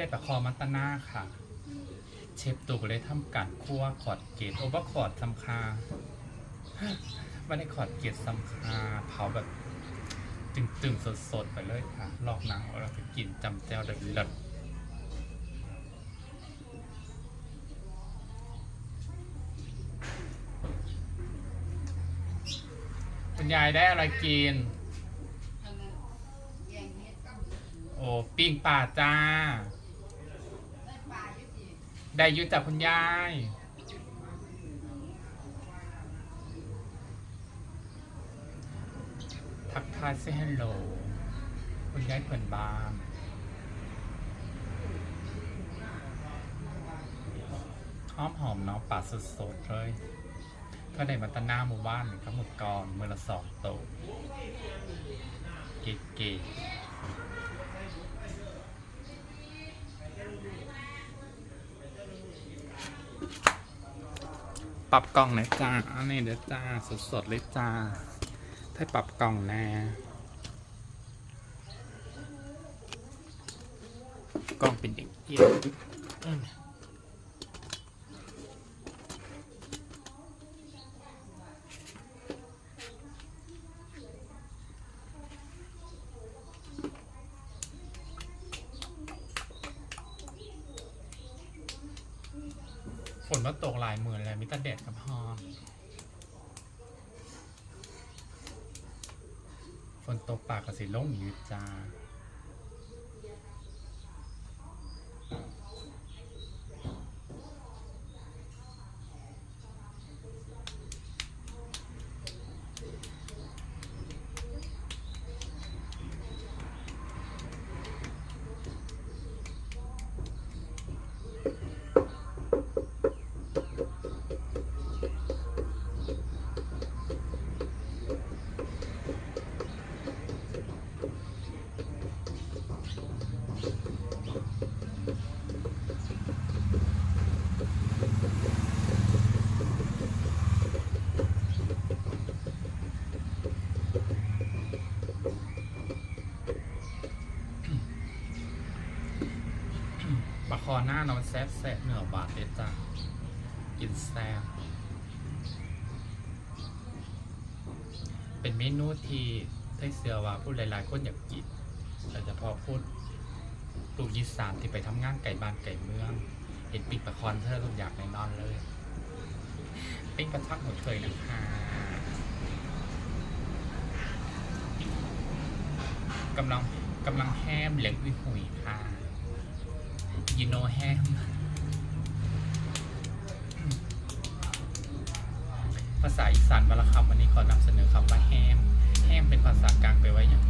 ได้ประคอมัตตนาค่ะ เชฟตูก็เลยทำการคั่วขอดเกตโอเวอร์ขอดสำคาไม่ได้ขอดเกตสำคาเผาแบบตึงๆสดๆไปเลยค่ะ ลอกหนังแล้วเราไปกินจำแจวเด็ดเลิศคุณยายได้อะไรกิน โอ้ ปิ้งป่าจ้า ได้ยุจากคุณยาย ทักทายเซฮัลโหล คุณยายเปิ่อนบานหอมหอมเนาะป่าสดๆเลยก็ได้มาตะหน้าหมู่บ้านทั้งหมดก่อนมือละสองโตะเก๋ๆ ปรับกล่องหน่อยจ้าอันนี้เดี๋ยวจ้าสดๆเลยจ้า ถ้าปรับกล่องแน่กล่องเป็นอย่างเอียด ฝนมาตกหลายหมื่นเลยมิตรเด็ดกับฮอนฝนตกปากกับสีล่มอยืดจ้า อหน้านอนแซ่บแซ่บเหนือบาดเด็ดจ้ากินแซ่บเป็นเมนูที่ไทยเสือว่าผู้หลาย ๆ คนอยากกินโดยเฉพาะพูดลูกยีสานที่ไปทำงานไก่บ้านไก่เมือง เห็นปิ้งปลาคอนเธอต้องอยากในนอนเลยปิ้งปลาทักหมดเคยนะคะกำลังกำลังแฮมเหล็กวิหุยค่ะ you know ham ภาษาอีสานวรรคำวันนี้ขอนำเสนอคำว่าแฮม แฮมเป็นภาษากลางไปลว่าอย่าง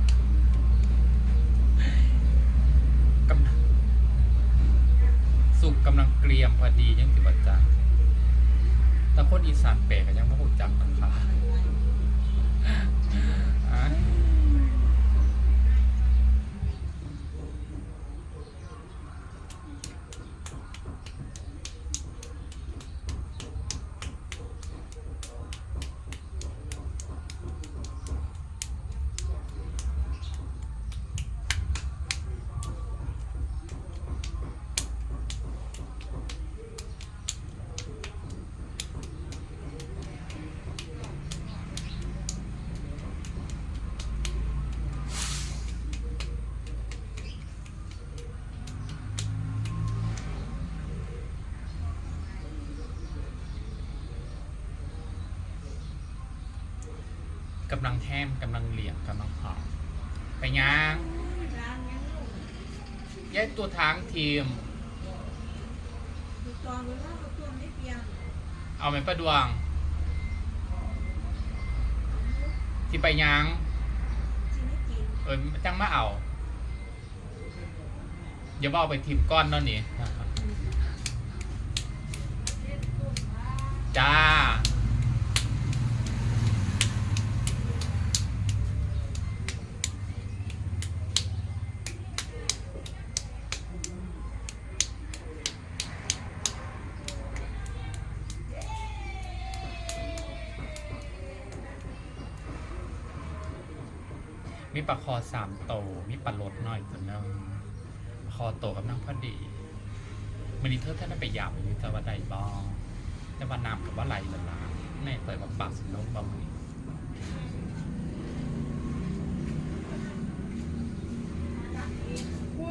กำลังสุกกำลังเกรียมพอดียังสิบัจจาแต่คนอีสานแปลกันยังไม่หูจักนะคะ กำลังแฮมกำลังเหลี่ยมกำลังหอมไปยังแยกตัวทางทีมตอาตัวไม่เปียงเอาไหมประดวง ที่ไปยังที่ไม่กินเออจังมาเอาอย่าบอกไปทีมก้อนนั่นนี่จ้า มีปลาคอสามโต มีปลาลดหน่อยตัวนึงปลาคอโตกับนั่งพอดีมันนี้เธอท่านได้ไปยามอยู่แต่ว่าใดบอแต่ว่าน้ำกับว่าไหลละลาแน่เปิดว่าปากสิลงบะมือ ป้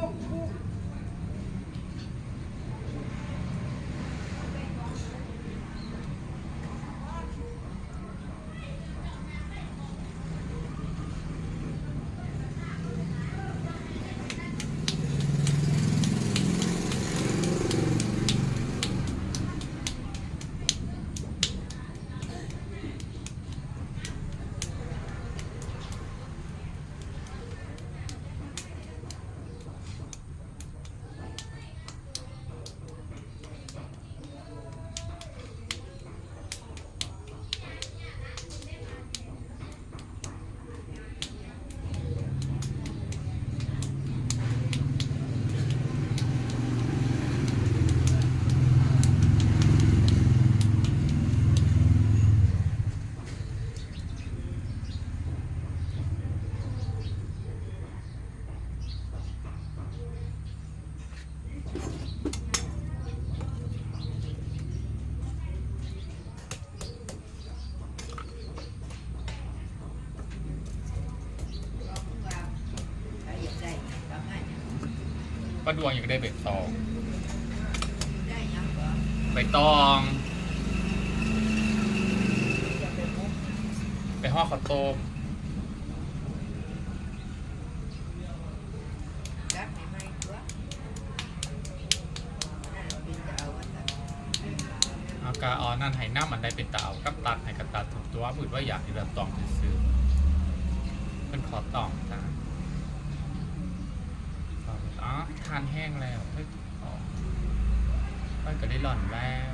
าดวงอยากได้ใบตองใบตอง ไปห่อข้าวต้มเอากาออนั่นให้น้ำมันได้เป็นตาเอากับตัดให้กับตัดถูกตัวบุดว่าอยากที่จะตองซื้อๆเป็นขอตองจ้าอ๋อ ทานแห้งแล้วเฮ้ยอ๋อมันก็ได้หล่อนแล้ว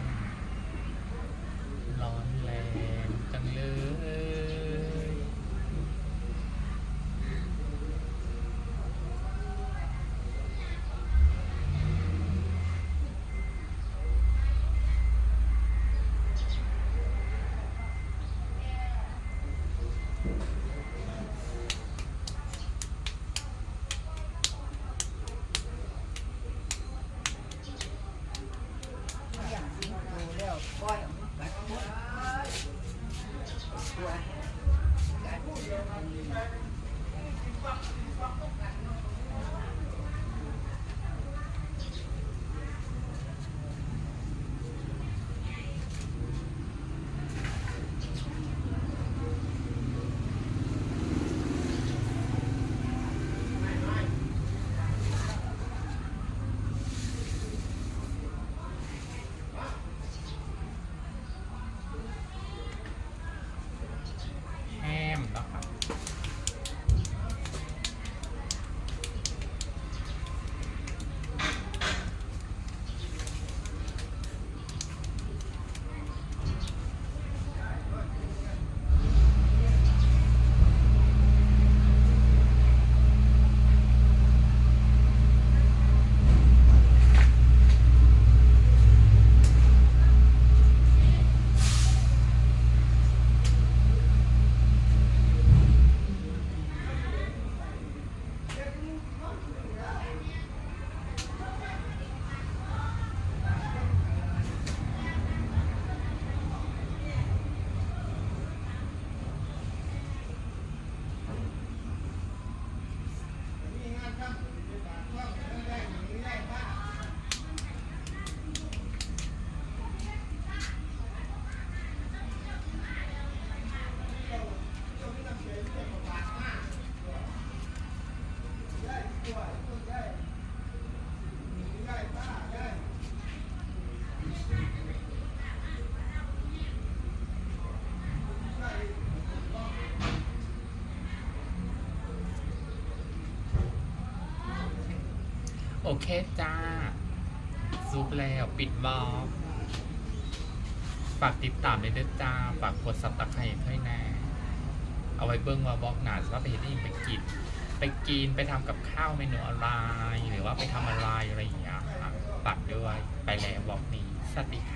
โอเคจ้า ซุปแล้วปิดบล็อกฝากติดตามเลยเด้อจ้า ฝากกดซับตะไคร้ให้แน่เอาไว้เบิ้งว่าบล็อกหนาจะว่าไปเห็นได้ยินไปกิน ไปกินไปทำกับข้าวเมนูอะไร หรือว่าไปทำอะไรอะไรอย่างเงี้ยค่ะฝากด้วย ไปแล้วบล็อกนี้ สวัสดีค่ะ